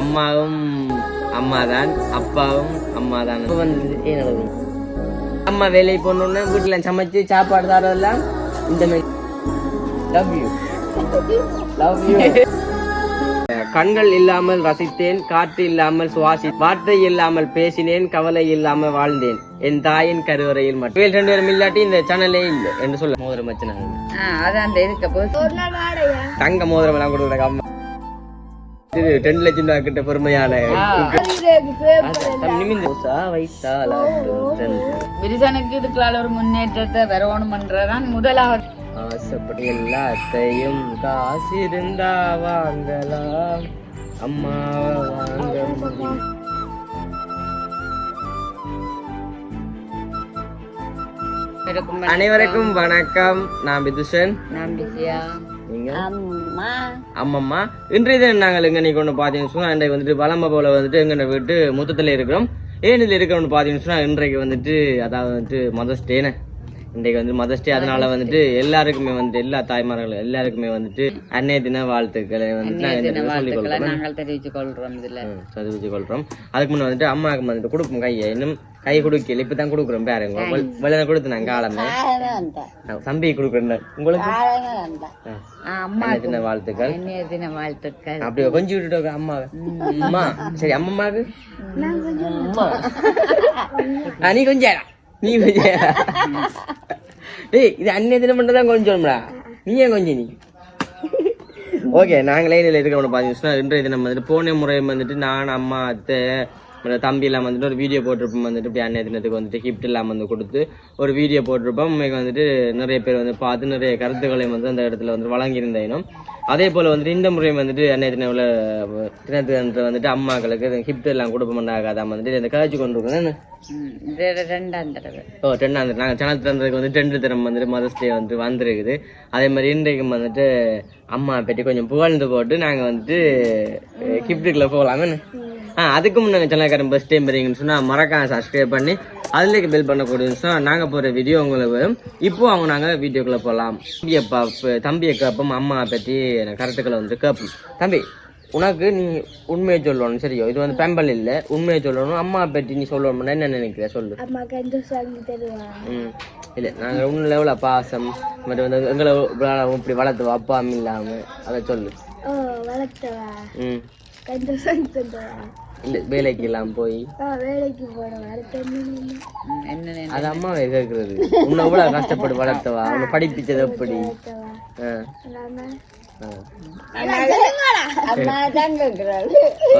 அம்மாவும் அம்மா தான் அப்பாவும் அம்மா தான் இப்போ வந்து ஏன் நடக்குது? அம்மா வேலைக்கு போனோடனே வீட்டில் சமைச்சு சாப்பாடு தரதெல்லாம் இந்த மாதிரி. லவ் யூ லவ் யூ கண்கள் இல்லாமல் ரசித்தேன் காற்று இல்லாமல் சுவாசி வார்த்தை இல்லாமல் பேசினேன் கவலை இல்லாமல் வாழ்ந்தேன். என் தாயின் கருவறையில் மட்டும். ரெண்டு பேரும் இல்லாட்டி இந்த சேனலே இல்லை என்று சொல்ல. மோதிரம் இருக்க போது தங்க மோதிரம் எல்லாம் கொடுக்குறாங்க ரெண்டு லட்சம் கிட்ட பெருமையான. விரிசனுக்கு இதுக்குள்ள ஒரு முன்னேற்றத்தை வரணும்ன்றதான் முதலாவது. ஆசைப்படி எல்லாத்தையும் காசு இருந்தா வாங்கலாம். அம்மாவை வாங்க முடியும். இருக்கும் அனைவருக்கும் வணக்கம். நான் விதுஷன். நான் அம்மா ஆமாம்மா. இன்றைய தினம் நாங்கள் எங்க ஒன்று பார்த்தீங்கன்னு சொன்னா இன்றைக்கு வந்துட்டு வளம்ப போல வந்துட்டு எங்க வீட்டு முத்தத்தில் இருக்கிறோம். ஏன் இதில் இருக்கிறோம்னு பார்த்தீங்கன்னு சொன்னா இன்றைக்கு வந்துட்டு அதாவது வந்துட்டு மதர்ஸ் டேனே இன்றைக்கு வந்து மதர்ஸ் டே அதனால வந்துட்டு எல்லாருக்குமே வந்துட்டு எல்லா தாய்மார்களும் எல்லாருக்குமே வந்துட்டு அன்னைய தின வாழ்த்துக்களை வந்துட்டு நாங்கள் தெரிவித்துக் இதுல. அதுக்கு முன்ன வந்துட்டு அம்மாவுக்கு வந்துட்டு கொடுப்போம் கையை. இன்னும் கை கொடுக்கல இப்போ தான் கொடுக்குறோம் பாருங்க. வெளில கொடுத்து நாங்கள் காலமே. தம்பி கொடுக்குறேன் உங்களுக்கு? அம்மா தின வாழ்த்துக்கள். தின வாழ்த்துக்கள். அப்படியே கொஞ்சம் விட்டுட்டு அம்மாவை. அம்மா சரி அம்மா. ஆ, நீ கொஞ்சம் நீ கொஞ்சம் டேய் இது அன்னைய தினம் மட்டும் கொஞ்சம்டா நீ ஏன் கொஞ்சம் நீ. ஓகே நாங்களே இதில் இருக்கிறவங்க பார்த்தீங்கன்னா இன்றைய தினம் வந்துட்டு போன முறை வந்துட்டு நான் அம்மா அத்தை அப்புறம் தம்பி எல்லாம் வந்துட்டு ஒரு வீடியோ போட்டிருப்போம் வந்துட்டு இப்படி அன்னைய தினத்துக்கு வந்துட்டு கிஃப்ட் எல்லாம் வந்து கொடுத்து ஒரு வீடியோ போட்டிருப்போம். உண்மைக்கு வந்துட்டு நிறைய பேர் வந்து பார்த்து நிறைய கருத்துக்களை வந்து அந்த இடத்துல வந்து வழங்கியிருந்தேனும் அதே போல் வந்துட்டு இந்த முறை வந்துட்டு அன்னைய தினம் உள்ள தினத்துக்கு வந்துட்டு அம்மாக்களுக்கு கிஃப்ட் எல்லாம் கொடுப்போம்னாக அதான் வந்துட்டு இந்த காய்ச்சி கொண்டு ரெண்டாம் தடவை. ஓ ரெண்டாம் தடவை. நாங்கள் சேனல் திறந்ததுக்கு வந்து ரெண்டு தினம் வந்துட்டு மதர்ஸ் டே வந்துட்டு வந்திருக்குது. அதே மாதிரி இன்றைக்கு வந்துட்டு அம்மா பற்றி கொஞ்சம் புகழ்ந்து போட்டு நாங்கள் வந்துட்டு கிஃப்ட்டுக்குள்ளே போகலாமே. அதுக்கு முன்னாடி சேனல்காரன் பஸ் டைம் வரீங்கன்னு சொன்னால் மறக்காம சப்ஸ்கிரைப் பண்ணி அதுலேயே பெல் பண்ணக்கூடியன்னு சொன்னால் நாங்கள் போகிற வீடியோ உங்களுக்கு வரும். இப்போ அவங்க நாங்கள் வீடியோக்குள்ளே போகலாம் தம்பி அப்பா தம்பியை கேட்போம் அம்மா பற்றி கருத்துக்களை வந்து கேட்போம் தம்பி உனக்கு நீ உண்மையை சொல்லணும் சரியோ? இது வந்து பெம்பல் இல்லை உண்மையை சொல்லணும் அம்மா பற்றி நீ சொல்லணும்னா என்ன நினைக்கிற? சொல்லு. ம் இல்லை நாங்கள் உன் லெவலில் பாசம் மற்றும் வந்து எங்களை இப்படி வளர்த்துவா அப்பா அம்மா இல்லாமல் அதை சொல்லு. ம். சொல்லி தருவா இல்லை வேலைக்கு இல்லாமல் போய் வேலைக்கு அடுத்த என்ன என்ன அது அம்மாவை கேட்குறது உன்னை எவ்வளோ கஷ்டப்பட்டு வளர்த்தவா? உன்னை படிப்பிச்சது எப்படி?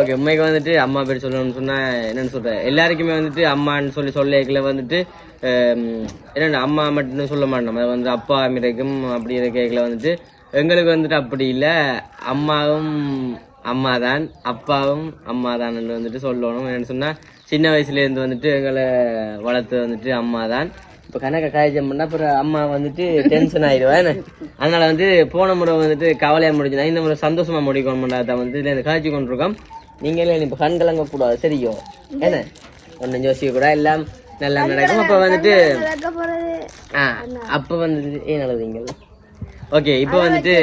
ஓகே உண்மைக்கு வந்துட்டு அம்மா பேர் சொல்லணும்னு சொன்னா என்னன்னு சொல்றேன். எல்லாருக்குமே வந்துட்டு அம்மான்னு சொல்லி சொல்லிக்கல வந்துட்டு என்னென்ன அம்மா மட்டும் சொல்ல மாட்டோம். அது வந்து அப்பா மிரக்கும் அப்படி கேட்கல வந்துட்டு எங்களுக்கு வந்துட்டு அப்படி இல்லை. அம்மாவும் அம்மா தான் அப்பாவும் அம்மா தான் வந்துட்டு சொல்லணும். என்னன்னு சொன்னா சின்ன வயசுலேருந்து வந்துட்டு எங்களை வளர்த்து வந்துட்டு அம்மா தான் இப்போ கணக்க காய்ச்சல் பண்ணா அப்புறம் அம்மா வந்துட்டு டென்ஷன் ஆயிடுவேன் அதனால வந்து போன முறை வந்துட்டு கவலையா முடிஞ்சுனா இந்த முறை சந்தோஷமா முடிக்கணும் தான் வந்து இதுல காய்ச்சி கொண்டிருக்கோம். நீங்களே இப்போ கண் கலங்க கூடாது சரியோ? என்ன? ஒன்றும் யோசிக்க கூட எல்லாம் நல்லா நடக்கும். அப்போ வந்துட்டு ஆ அப்போ வந்துட்டு ஏன் நடந்தீங்க? ஓகே இப்போ வந்துட்டு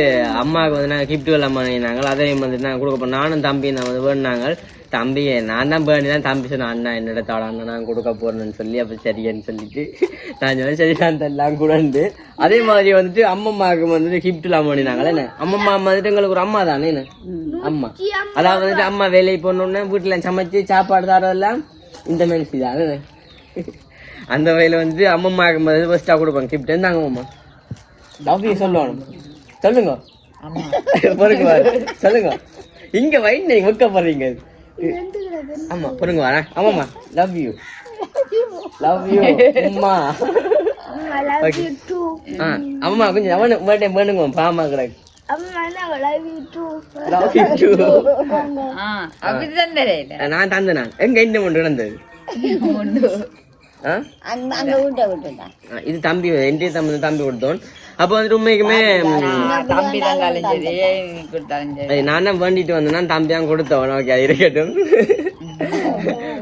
அம்மாவுக்கு வந்து நாங்கள் கிஃப்ட் பண்ணினாங்க. அதையும் வந்துட்டு நாங்கள் கொடுக்க போறோம். நானும் தம்பி நான் வந்து வேணுனாங்க. தம்பி நான் தான் பேணி தான் தம்பி சொன்ன அண்ணா என்னோட தாடாண்ணா நான் கொடுக்க போறேன்னு சொல்லி அப்போ சரின்னு சொல்லிட்டு. நான் சொன்னேன் சரி நான் எல்லாம் கூடண்டு அதே மாதிரி வந்துட்டு அம்மம்மாவுக்கு வந்துட்டு கிஃப்ட் எல்லாம் பண்ணினாங்களே என்ன? அம்மம்மா வந்துட்டு எங்களுக்கு ஒரு அம்மா தானே என்ன? அம்மா. அதாவது வந்துட்டு அம்மா வேலைக்கு போனோடனே வீட்டில் சமைச்சு சாப்பாடு தரதெல்லாம் இந்த மனுஷி தானே அந்த வகையில் வந்து அம்மம்மாவுக்கு வந்து ஃபர்ஸ்ட்டாக கொடுப்பாங்க கிஃப்ட் இருந்தாங்க அம்மா லவ் சொல்லணும். சொல்லுங்க. பொறுங்க வாரு சொல்லுங்க. இங்க வைன் நீங்க வைக்க போறீங்க. ஆமா பொறுங்க வரேன் ஆமாம்மா. லவ் யூ லவ் யூ அம்மா. அம்மா கொஞ்சம் அவனு பர்த்டே வேணுங்க பாமா கிடக்கு அம்மா love you too love you too ஆ அப்படிதான் தெரியல நான் தந்தேன் எங்க இந்த ஒன்று நடந்தது? இது தம்பி என்கிட்ட தம்பி தம்பி கொடுத்தோன் அப்போ வந்துட்டு உண்மைக்குமே தம்பி. தான் கலைஞ்சது அது நான் தான் வேண்டிட்டு வந்தேன்னா தம்பி தான் கொடுத்தவன் ஓகே அது இருக்கட்டும்.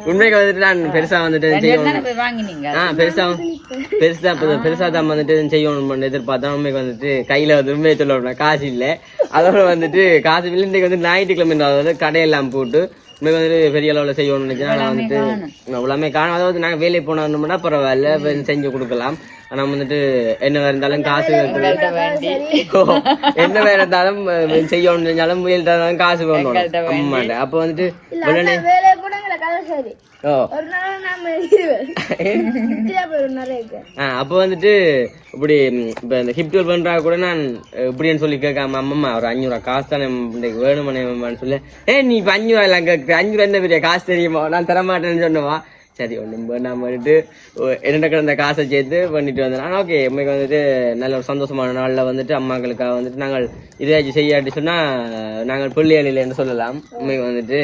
உண்மைக்கு வந்துட்டு நான் பெருசா வந்துட்டு செய்யணும். தானே போய் வாங்கினீங்க? ஆ பெருசா பெருசா பெருசா தான் வந்துட்டு செய்யணும் எதிர்பார்த்தா உண்மைக்கு வந்துட்டு கையில வந்து உண்மையை சொல்லணும் காசு இல்ல. அதோட வந்துட்டு காசு இல்லை. இன்றைக்கு வந்து ஞாயிற்றுக்கிழமை அதாவது கடையெல்லாம் போட்டு வந்துட்டு பெரிய அளவில் செய்யணும்னு நினைச்சா நான் வந்துட்டு எல்லாமே காணும். அதாவது நாங்கள் வேலைக்கு போனோம்னா பரவாயில்ல செஞ்சு கொடுக்கலாம். ஆனா வந்துட்டு என்ன வேற இருந்தாலும் காசு என்ன வேற இருந்தாலும் செய்யணும்னு முயல்கிட்ட இருந்தாலும் காசு வேணும். ஆமாண்ட. அப்போ வந்துட்டு இல்ல அப்போ வந்துட்டு இப்படி இப்ப இந்த ஹிப்டூல் பண்றா கூட நான் இப்படின்னு சொல்லி கேட்காம அம்மம்மா ஒரு அஞ்சூறுவா காசு தானே இன்றைக்கு வேணுமனேம்மான்னு சொல்லி. ஏ நீ இப்போ அஞ்சூறுவா எல்லாம் கேட்குற அஞ்சூறுவா என்ன பெரிய காசு தெரியுமா? நான் தரமாட்டேன்னு சொன்னவா. சரி ஒன்றும் வேண்டாம் பண்ணிட்டு இரண்டு கிடந்த காசை சேர்த்து பண்ணிட்டு வந்தேன். ஓகே உண்மைக்கு வந்துட்டு நல்ல ஒரு சந்தோஷமான நாளில் வந்துட்டு அம்மாக்களுக்காக வந்துட்டு நாங்கள் இதாச்சும் செய்யாட்டி சொன்னால் நாங்கள் பிள்ளைகளில்னு சொல்லலாம். உண்மைக்கு வந்துட்டு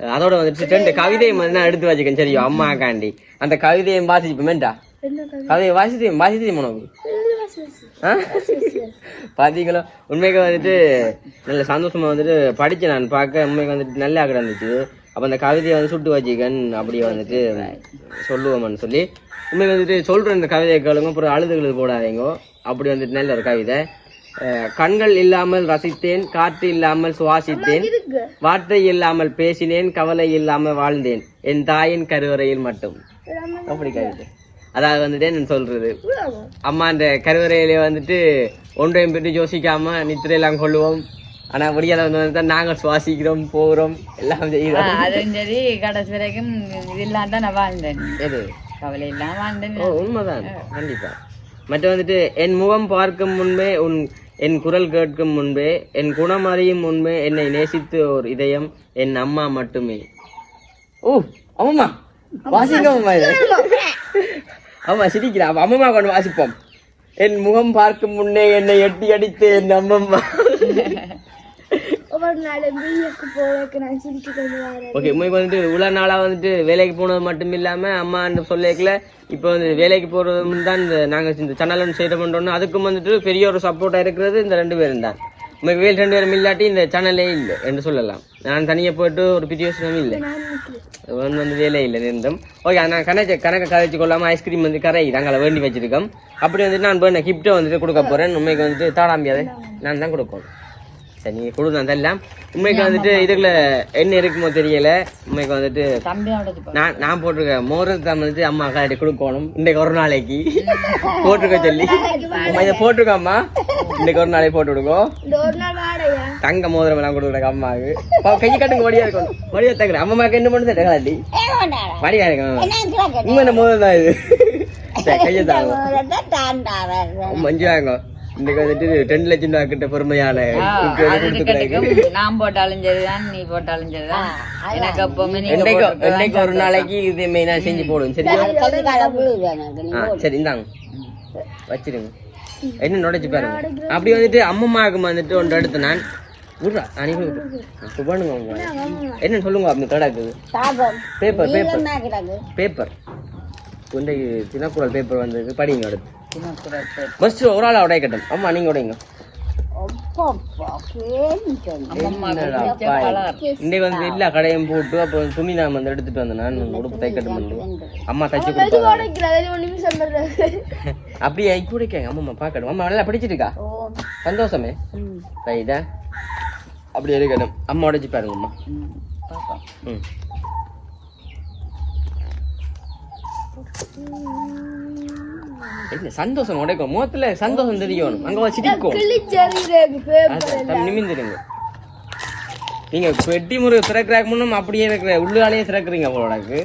அதோட வந்துட்டு ரெண்டு கவிதையும் நான் எடுத்து வச்சுக்கேன் சரியா அம்மாக்காண்டி அந்த கவிதையை வாசிப்பேன்டா என்ன கதை கவிதை வாசித்து வாசித்து உனக்கு? ஆ? பாத்தீங்களா? உண்மைக்கு வந்துட்டு நல்ல சந்தோஷமா வந்துட்டு படிச்சேன் நான் பார்க்க. உண்மைக்கு வந்துட்டு நல்லா கிடந்துச்சு. அப்ப அந்த கவிதையை வந்து சுட்டு வச்சிக்கன் அப்படியே வந்துட்டு சொல்லுவோம்னு சொல்லி. உண்மைக்கு வந்துட்டு சொல்ற இந்த கவிதையை கேளுங்க அப்புறம் அழுதுகளுக்கு போடாதீங்க. அப்படி வந்துட்டு நல்ல ஒரு கவிதை. கண்கள் இல்லாமல் ரசித்தேன் காற்று இல்லாமல் சுவாசித்தேன் வார்த்தை இல்லாமல் பேசினேன் கவலை இல்லாமல் வாழ்ந்தேன். என் தாயின் கருவறையில் மட்டும். அப்படி கவிதை. அதாவது வந்துட்டு நான் சொல்றது? அம்மா அந்த கருவறையிலே வந்துட்டு ஒன்றையும் பற்றி யோசிக்காம நித்திரையெல்லாம் கொள்ளுவோம். ஆனா விடியால வந்து நாங்கள் சுவாசிக்கிறோம் போகிறோம் எல்லாம் செய்கிறோம். அதுவும் சரி. கடைசி வரைக்கும் இது இல்லாம தான் நான் வாழ்ந்தேன். எது? கவலை இல்லாம வாழ்ந்தேன். உண்மைதான். கண்டிப்பா. மற்ற வந்துட்டு என் முகம் பார்க்கும் முன்பே உன் என் குரல் கேட்கும் முன்பே என் குணம் அறியும் முன்பே என்னை நேசித்து ஒரு இதயம் என் அம்மா மட்டுமே. ஓ அம்மா வாசிங்க அம்மா இதை. சிரிக்கிறா அம்மா அம்மம்மா கொண்டு வாசிப்போம். என் முகம் பார்க்கும் முன்னே என்னை எட்டி அடித்து என் அம்மம்மா ஒவ்வொரு நாளும் பிஏக்கு போறதுக்கு நான் சிரிச்சு கொண்டு வரேன். ஓகே உண்மைக்கு வந்துட்டு இவ்வளோ நாளாக வந்துட்டு வேலைக்கு போனது மட்டும் இல்லாமல் அம்மான்னு சொல்லிக்கல இப்போ வந்து வேலைக்கு போகிறதும் தான் இந்த நாங்கள் இந்த சேனல் செய்ய பண்ணுறோம்னா அதுக்கும் வந்துட்டு பெரிய ஒரு சப்போர்ட்டாக இருக்கிறது இந்த ரெண்டு பேரும் தான். உண்மைக்கு வேல் ரெண்டு பேரும் இல்லாட்டி இந்த சேனலே இல்லை என்று சொல்லலாம். நான் தனியாக போயிட்டு ஒரு பிரியோசனமும் இல்லை. ஒன்று வந்து வேலை இல்லை நிருந்தம் ஓகே நான் கணக்கு கணக்கை கதைச்சு கொள்ளாமல் ஐஸ்கிரீம் வந்து கரை நாங்கள் வேண்டி வச்சிருக்கோம். அப்படி வந்துட்டு நான் போய் கிஃப்ட்டை வந்துட்டு கொடுக்க போகிறேன் உண்மைக்கு வந்துட்டு தாடாம்பியாதை நான் தான் கொடுப்போம் சரி நீங்கள் கொடு நான் தரலாம் உண்மைக்கு வந்துட்டு இதுக்குள்ள என்ன இருக்குமோ தெரியல. உண்மைக்கு வந்துட்டு நான் நான் போட்டிருக்கேன். மோரல் தான் வந்துட்டு அம்மா கட்டி கொடுக்கணும். இன்னைக்கு ஒரு நாளைக்கு. போட்டிருக்க சொல்லி. அம்மா இதை போட்டிருக்கோம்மா இன்னைக்கு ஒரு நாளைக்கு போட்டு வாடையா தங்க மோதிரம் எல்லாம் கொடுக்குறாங்க அம்மாவுக்கு. கை கட்டுங்க ஒடியா இருக்கணும். ஒடியா தங்குறேன் அம்மாக்கு என்ன பண்ணுது? தகலாட்டி மடியா இருக்கும் உங்க என்ன மோதிரம் தான் இது. கையை தாங்க மஞ்சு வாங்க இன்னைக்கு வந்துட்டு ரெண்டு லட்சம் ரூபா கிட்ட. அதுக்கட்டுக்கும் நான் போட்டாலும் சரிதான் நீ போட்டாலும் சரிதான். எனக்கு எப்பவுமே என்னைக்கு ஒரு நாளைக்கு இது மெயினா செஞ்சு போடுவோம் சரியா? ஆ சரி இந்தாங்க. வச்சிருங்க. என்ன நுடைச்சு பாருங்க. அப்படி வந்துட்டு அம்மம்மாவுக்கு வந்துட்டு ஒன்று எடுத்து நான். விட்றா அனுப்பி பண்ணுங்க உங்க என்ன சொல்லுங்க அப்படி கிடக்குது பேப்பர். Paper paper. உண்டை தினக்குரல் பேப்பர் வந்தது. படிங்க அடுத்து. ஃபர்ஸ்ட் ஒரு ஆள் உடைக்கட்டும் அம்மா நீங்க உடைங்க அம்மம்மா என்னடா பிடிச்ச பாய். கலர் இன்னைக்கு வந்து எல்லா கடையும் போட்டு அப்போ துணி நான் வந்து எடுத்துட்டு வந்தேன் நான் உடுப்பு தைக்கட்டும் அம்மா தைச்சு அப்படியே இப்போ உடைக்காங்க அம்மா பார்க்கணும் அம்மா நல்லா படிச்சிருக்கா சந்தோஷமே ரைட்டா அப்படி இருக்கணும் அம்மா உடைச்சு பாருங்க அம்மா. ம் என்ன சந்தோஷம் உடைக்கும். முகத்துல சந்தோஷம் தெரியணும் அங்க சிரிக்கும். நிமிந்துடுங்க நீங்க பெட்டி முறை திறக்கிறாக்கு முன்னும் அப்படியே இருக்கிற உள்ளாலேயே திறக்கிறீங்க அவளோடக்கு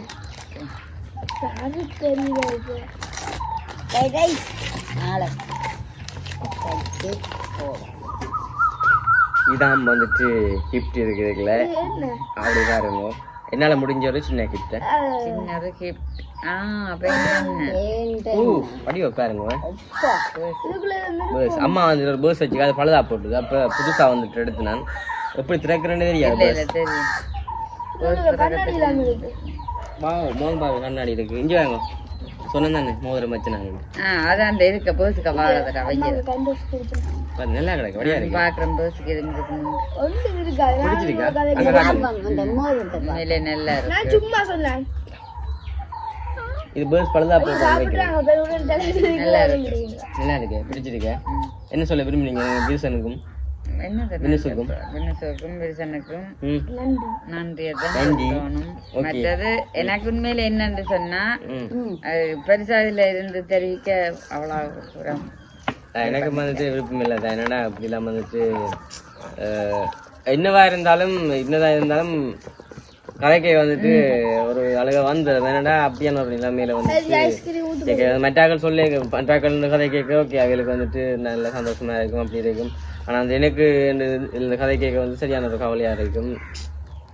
இதான் வந்துட்டு கிஃப்ட் இருக்குதுல என்ன? அப்படி பாருங்க என்னால முடிஞ்ச ஒரு சின்ன கிஃப்ட் சின்னது gift. ஆ, அப்ப என்ன? ஓ படி பாருங்க இதுக்குள்ள இருந்து பேர்ஸ் அம்மா வந்து ஒரு பேர்ஸ் வச்சுக்க அது பழுதா போட்டுது. அப்ப புதுசா வந்துட்டு எடுத்து நான் எப்படி திறக்கிறேன்னு தெரியாது வா மோகன் பாபு கண்ணாடி இருக்கு. இஞ்சி வாங்க. சொன்னேன் தானே மோதிரம் வச்சு நாங்கள் ஆ, அதான் அந்த இருக்க கொடுத்தேன் நல்லா கிடக்கு. வழியா இருக்கு. நல்லா இருக்கு. சும்மா சொன்னேன். இது பேர்ஸ் பழுதா போட்டு நல்லா இருக்கு. நல்லா இருக்கு. பிடிச்சிருக்க? என்ன சொல்ல விரும்புறீங்க? விரிசனுக்கும். எனக்கு உண்மையில என்னன்னு சொன்னா பெருசா இதுல இருந்து தெரிவிக்க அவ்வளவு எனக்கு வந்துட்டு விருப்பம் இல்லை. தான் என்னடா அப்படிலாம் வந்துட்டு அஹ், என்னவா இருந்தாலும் என்னதா இருந்தாலும் கலைக்கை வந்துட்டு ஒரு அழகா வந்தது. என்னடா அப்படியான ஒரு நிலைமையில வந்துட்டு மற்றாக்கள் சொல்லி மற்றாக்கள் கதை கேட்க ஓகே அவங்களுக்கு வந்துட்டு நல்ல சந்தோஷமா இருக்கும் அப்படி இருக்கும். ஆனா அந்த எனக்கு இந்த கதை கேட்க வந்து சரியான ஒரு கவலையா இருக்கும்.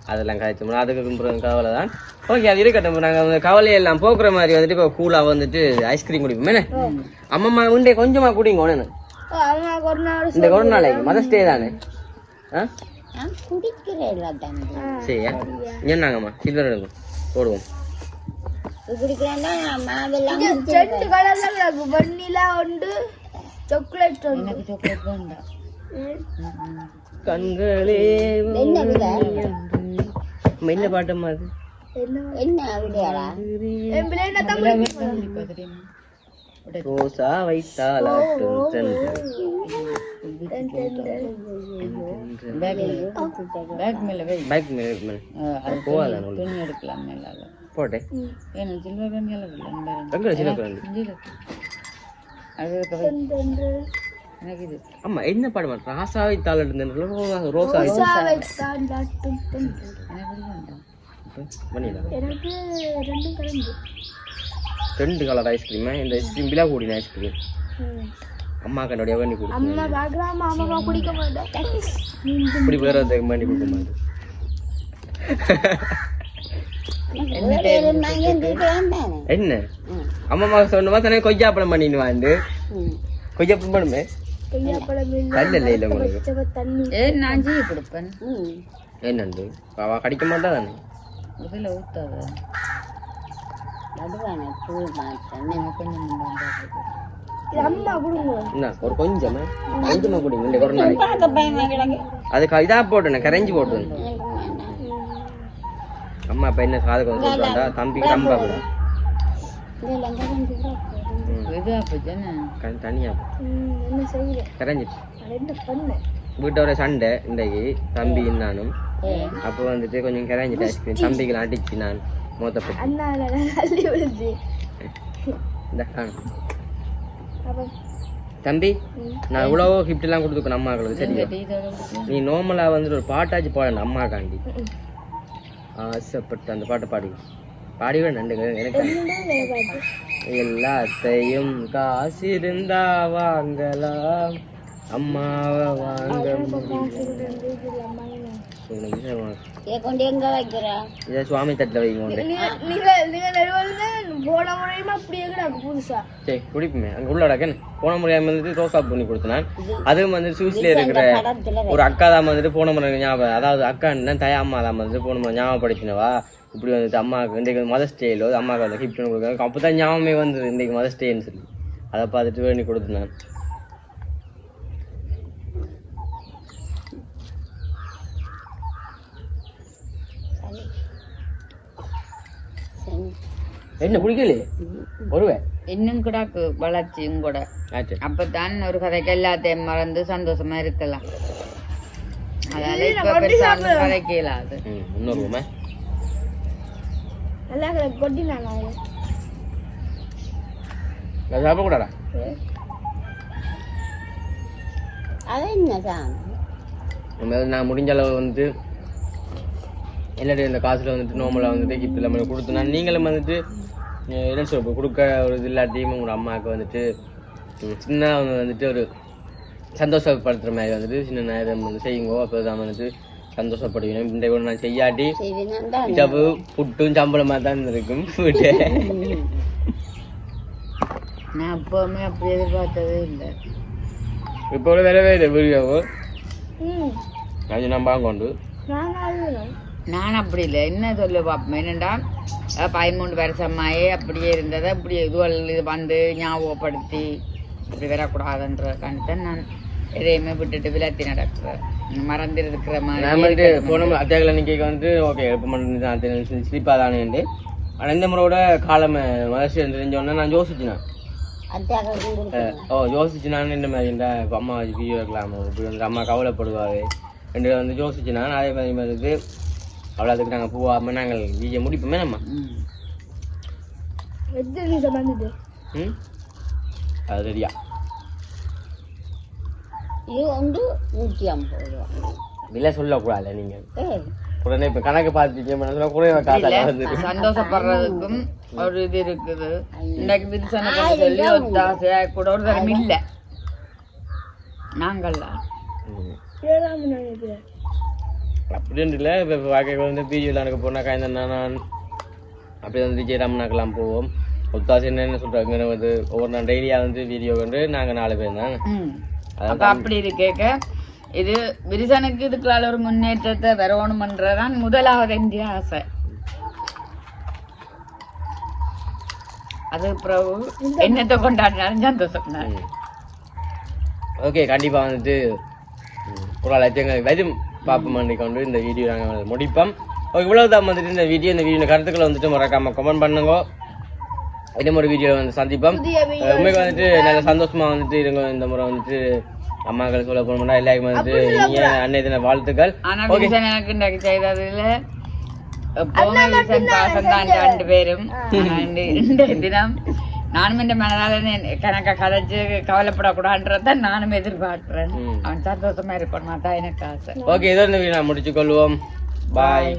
அதெல்லாம் கதைச்சோம்னா அதுக்கு கவலை தான். ஓகே அது இருக்கட்டும். இப்ப நாங்க அந்த கவலையெல்லாம் போக்குற மாதிரி வந்துட்டு இப்போ கூலாக வந்துட்டு ஐஸ்கிரீம் குடிப்போம். என்ன? அம்மம்மா உண்டே கொஞ்சமா குடிங்க ஒன்று இந்த ஒரு நாளைக்கு மதர்ஸ் டே தானே? ஆ? சரியா? என்னங்கம்மா சில்லறை எடுக்கும் போடுவோம். சாக்லேட் உண்டு எனக்கு சாக்லேட் வேண்டாம். கண்களே என்ன? பாட்டம்மா அது ரோசா வைத்தால் ஏன்னா சில்வர் குழந்தை அது. எனக்கு இது ஆமா என்ன பாடமா ராசா வைத்தால் தென்றல், ரோசா ரோசா. வைத்தால் வைத்தான் டாட்டும் தென்றல். எனக்கு கலந்து ரெண்டு கலர் ஐஸ்கிரீம் இந்த ஐஸ்கிரீம் விழா கூடின ஐஸ்கிரீம் அம்மா கண்ணுடைய பண்ணி கொடுக்கும். அம்மா பாக்குறாம அம்மா குடிக்க மாட்டேன் இப்படி வேற பண்ணி கொடுக்க மாட்டேன். என்ன அம்மா சொன்னமா தானே கொய்யாப்பழம் பண்ணிட்டு வாண்டு. கொய்யாப்பழம் பண்ணுமே? கொய்யாப்பழம் கல் இல்லை இல்லை உங்களுக்கு பச்சை தண்ணி ஏ நான் ஜீ கொடுப்பேன் என்னண்டு அவ கடிக்க மாட்டா தானே இதில் ஊத்தாத கொஞ்சம் ஒரு கொஞ்சமா கொஞ்சமா குடிங்க இந்த ஒரு நாளைக்கு அது க- இதா போட்டுனேன் கரைஞ்சி போட்டு அம்மா அப்ப என்ன வந்து சொல்றாண்டா தம்பி கம்பா கொடு இது அப்போ தானே க- தனியா. போ. ம், என்ன செய்யுது? கரைஞ்சிட்டு அது என்ன பண்ண. வீட்டோட சண்டை இன்றைக்கு. தம்பி நானும் அப்போ வந்துட்டு கொஞ்சம் கரைஞ்சிட்டு ஐஸ்கிரீம் தம்பிக்கு அடிச்சு நான் மோத்தப்பட்டு தம்பி நான் இவ்வளவோ gift எல்லாம் கொடுத்துக்கணும் அம்மாக்களுக்கு சரியா? குடிக்கலாம் நீ நார்மலா வந்துட்டு ஒரு பாட்டாச்சு பாடணும் அம்மாக்காண்டி. ஆசைப்பட்டு அந்த பாட்டை பாடி. பாடிவே நண்டுங்க எனக்கு எல்லாத்தையும் காசு இருந்தா வாங்கலாம். அம்மாவை வாங்க முடியும். சுவாமி தட்டில் போன முறையுமா அப்படியே புதுசா. சரி குடிப்புமே. அங்கே உள்ள டக்கன் போன முறையாக வந்துட்டு ரோசா பண்ணி கொடுத்தேன் அதுவும் வந்து சூஸ்ல இருக்கிற ஒரு அக்கா தான் வந்துட்டு போன முறை ஞாபகம். அதாவது அக்கா தயா அம்மா தான் வந்துட்டு போன முறை ஞாபகப்படுத்தினவா? இப்படி வந்துட்டு அம்மாவுக்கு இன்றைக்கு மதர்ஸ் டேலோ அம்மாவுக்கு வந்து கிஃப்ட் கொடுக்குறாங்க. அப்போ தான் ஞாபகமே வந்தது இன்றைக்கு மதர்ஸ் டேன்னு சொல்லி. அதை பார்த்துட்டு வேண்டி கொடுத்தேன் என்ன குடிக்கலையே ஒருவே இன்னும் கிடாக்கு வளர்ச்சியும் கூட. அப்பதான் ஒரு கதைக்கு எல்லாத்தையும் மறந்து சந்தோஷமா இருக்கலாம். அதால இப்ப பெருசா கதைக்க இன்னொரு அது நான் முடிஞ்ச அளவு வந்து என்னுடைய இந்த காசுல வந்துட்டு நார்மலாக வந்துட்டு கிஃப்ட் எல்லாமே கொடுத்தேன் நீங்களும் வந்துட்டு என்ன சொல்ற கொடுக்க ஒரு இது இல்லாட்டியும் உங்களோட அம்மாவுக்கு வந்துட்டு சின்ன அவங்க வந்துட்டு ஒரு சந்தோஷப்படுத்துற மாதிரி வந்துட்டு சின்ன நேரம் வந்து செய்யுங்கோ அப்போ தான் வந்துட்டு சந்தோஷப்படுவீங்க இந்த கூட நான் செய்யாட்டி இச்சப்பு புட்டும் சம்பளமாக தான் இருக்கும் வீட்டு. நான் எப்பவுமே அப்படி எதிர்பார்த்ததே இல்லை. இப்போ வரவே இல்லை வீடியோவோ? ம். அது நான் வாங்கொண்டு நான் அப்படி இல்லை. என்ன சொல்ல பார்ப்போம் என்னண்டா? அஹ் பதிமூணு வருஷமாயே அப்படியே இருந்ததை அப்படி இதுவள் இது வந்து ஞாபகப்படுத்தி இப்படி வரக்கூடாதுன்ற கண்டுதான் நான் எதையுமே விட்டுட்டு விலத்தி நடக்கிறேன். மறந்து இருக்கிற நான் மாதிரி போன அத்தியாவில் நிற்க வந்து ஓகே எப்போ மட்டும் ஸ்லீப்பாக தானேண்டு ஆனால் இந்த முறையோட காலம் மலேசியா தெரிஞ்சோடனே நான் யோசிச்சேன் அஹ், ஓ யோசிச்சு நான் இந்த மாதிரி இந்த இப்ப அம்மா வீடியோ எடுக்கலாம் இப்படி வந்து அம்மா கவலைப்படுவாரு ரெண்டு வந்து யோசிச்சு நான் அதே மாதிரி வந்து அவ்வளோ அதுக்கு நாங்கள் போகாமல் நாங்கள் வீடியோ முடிப்போமே நம்ம? ம். அது சரியா இது வந்து நூற்றி ஐம்பது ரூபா. விலை சொல்லக்கூடாது நீங்கள் உடனே இப்போ கணக்கு பார்த்துட்டீங்க குறைவ காசாக வந்துட்டு சந்தோஷப்படுறதுக்கும் ஒரு இது இருக்குது. இன்னைக்கு விரிசனை சொல்லி ஒத்தாசையா கூட ஒரு தரம் இல்ல. நாங்கள்ல ம். ஏழாம் நினைக்கிறேன் அப்படின்னு இல்லை இப்போ வாழ்க்கை வந்து பிஜியில் எனக்கு போனால் காய்ந்த நான் அப்படியே வந்து விஜய் ரமணாக்கெல்லாம் போவோம். ஒத்தாசி என்னென்ன சொல்கிறாங்க வந்து ஒவ்வொரு நாள் டெய்லியாக வந்து வீடியோ வந்து நாங்கள் நாலு பேர் தான். அப்படி இருக்கேக்க இது விரிசனுக்கு இதுக்குள்ள ஒரு முன்னேற்றத்தை வரணுமன்றதான் முதலாவது என்ற ஆசை. அது பிறகு என்னத்தை கொண்டாடினாலும் சந்தோஷம். ஓகே கண்டிப்பாக வந்துட்டு ஒரு லட்சங்கள் வரும். பார்ப்போம் கொண்டு இந்த வீடியோ நாங்கள் முடிப்போம். ஓகே இவ்வளவு தான் வந்துட்டு இந்த வீடியோ இந்த வீடியோ கருத்துக்களை வந்துட்டு மறக்காம கமெண்ட் பண்ணுங்க. இன்னும் ஒரு வீடியோ வந்து சந்திப்போம். உண்மைக்கு வந்துட்டு நல்ல சந்தோஷமா வந்துட்டு இருங்க. இந்த முறை வந்துட்டு அம்மாக்கள் சொல்ல போனோம்னா எல்லாருக்கும் வந்துட்டு இனிய அன்னை தின வாழ்த்துக்கள். விரிசன் எனக்கு செய்ததுல விரிசன் பாசம் தான் ரெண்டு பேரும். தினம் நானும் இந்த மனதால கணக்க கதைச்சு கவலைப்படக்கூடாதுன்றத நானும் எதிர்பார்க்கிறேன். அவன் சந்தோஷமா இருக்கணும் அதான் எனக்கு ஆசை. ஓகே இதோ இந்த வீடியோ நான் முடிச்சுக்கொள்வோம். பாய்